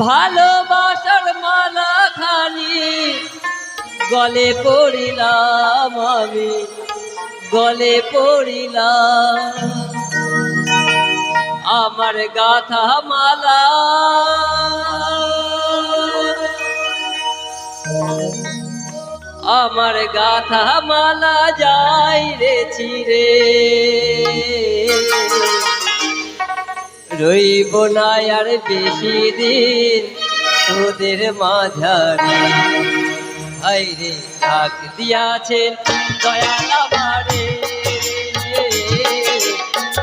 ভালোবাসার মালা খানি গলে পড়িলাম আমি, গলে পড়িলাম। আমার গাথা মালা। আমার গাথা মালা যাই রে চিরে রইব না আর বেশি দিন তোদের মাঝারে। হাইরে ডাক দিয়াছেন দয়াল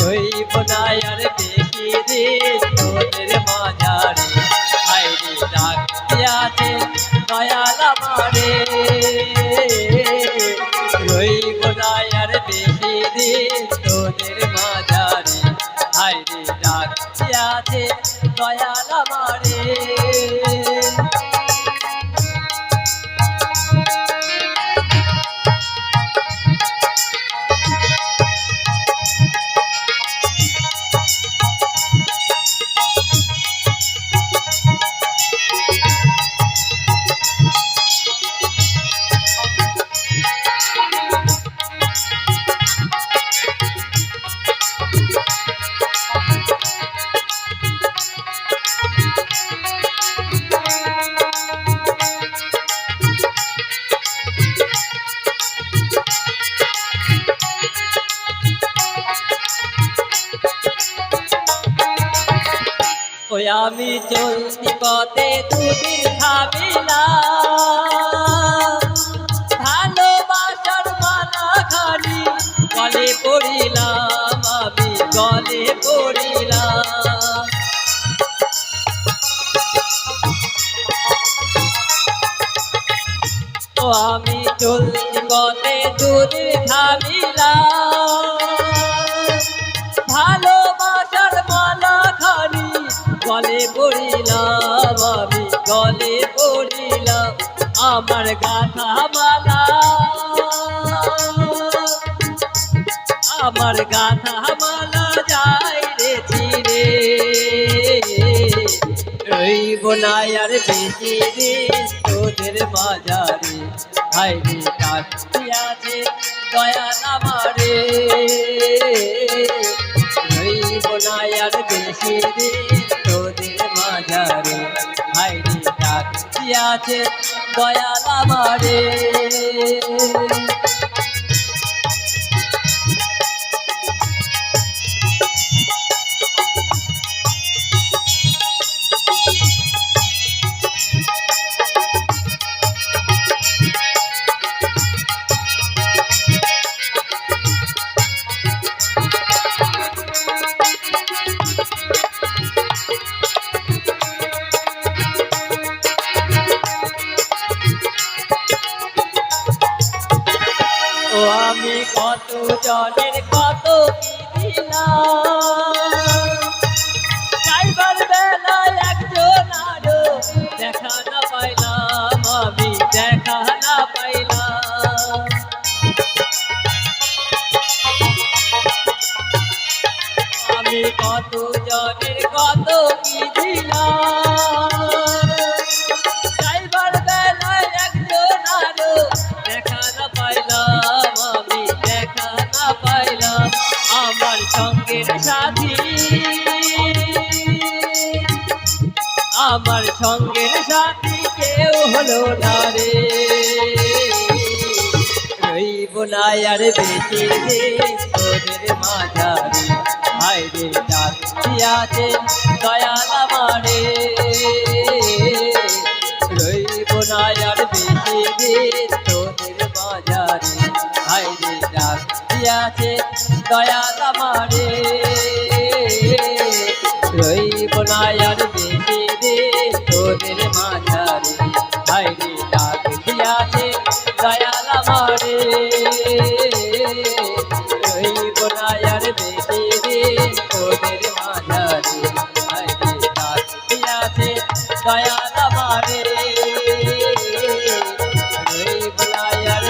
রইব না আর বেশি দিন তোদের মাঝারে। দয়াল আমি চলতি পথে দুদিন ভাবিলাম ভালোবাসার মালা খালি গলে পড়িলাম, আমি গলে পড়িলাম। আমি চলতি পথে দুদিন ভাবিলাম গলে পড়িলাম, আমি গলে পড়িলাম, আমার গাথা মালা আমার গাথা মালা যাই রে চিরে রইব না আর বেশি দিন তোদের বাজারে হাইরে ডাকিয়াছে দয়াল আমারে। রইব ডাকিয়াছে দয়াল আমারে। আমি কত জনের কত কি দিলাম? যাইবার বেলায় একজন আরও দেখা না পাইলাম, আমি দেখা না পাইলাম। আমি কত জনের কত কি দিলাম? আমার সঙ্গের সাথী। আমার সঙ্গের সাথী কেউ হলো না রে। রইব না আর বেশি দিন তোদের মাঝারে। হাইরে ডাক দিয়াছে দয়াল আমারে। রইব না আর বেশি দিন তোদের মাঝারে। হাইরে ডাক দিয়াছে দয়াল আমারে রইব না আর বেশি দিন তোদের মাঝারে। হাইরে ডাক দিয়াছে দয়াল আমারে রইব না আর বেশি দিন তোদের মাঝারে। হাইরে ডাক দিয়াছে দয়াল আমারে রইব না আর